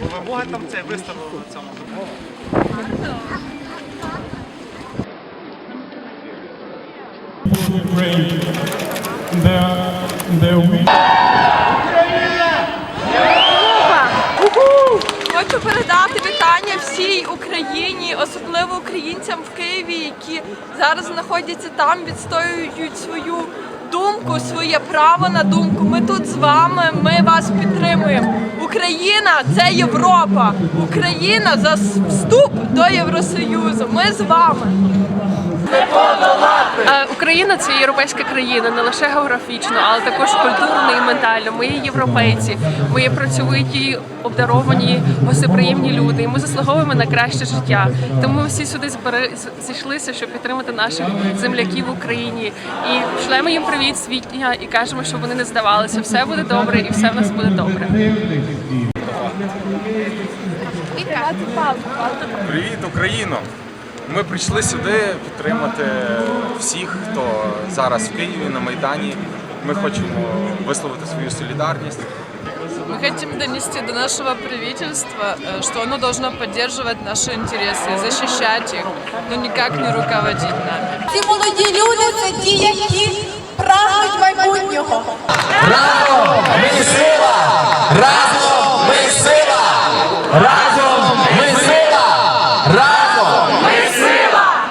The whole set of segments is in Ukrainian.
Бо вимоги там це виставили на цьому. Хочу передати вітання всій Україні, особливо українцям в Києві, які зараз знаходяться там, відстоюють свою думку, своє право на думку. Ми тут з вами, ми вас підтримуємо. Україна це Європа. Україна за вступ до Євросоюзу. Ми з вами. Е, Україна це європейська країна, не лише географічно, але також культурно і ментально. Ми є європейці, ми є працьовиті, обдаровані, гостеприємні люди. І ми заслуговуємо на краще життя. Тому всі сюди збери зійшлися, щоб підтримати наших земляків в Україні. І шлемо їм привіт світня і кажемо, щоб вони не здавалися. Все буде добре, і все в нас буде добре. Привіт, Україно! Ми прийшли сюди підтримати всіх, хто зараз в Києві на Майдані. Ми хочемо висловити свою солідарність. Мы хотим донести до нашего правительства, э, что оно должно поддерживать наши интересы, защищать их, но никак не руководить нами. Ці молоді люди це ті, які прагнуть майбутнього. Ми сила! Разом ми сила! Разом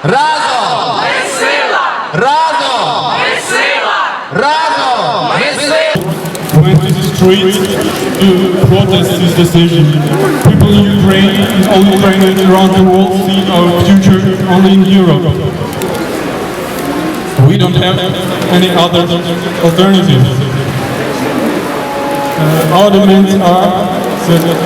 Разом ми сила! Разом ми сила! Разом ми сила! went to the streets to protest this decision. People in Ukraine and all Ukrainians around the world see our future only in Europe. We don't have any other alternatives. Uh, our demands are that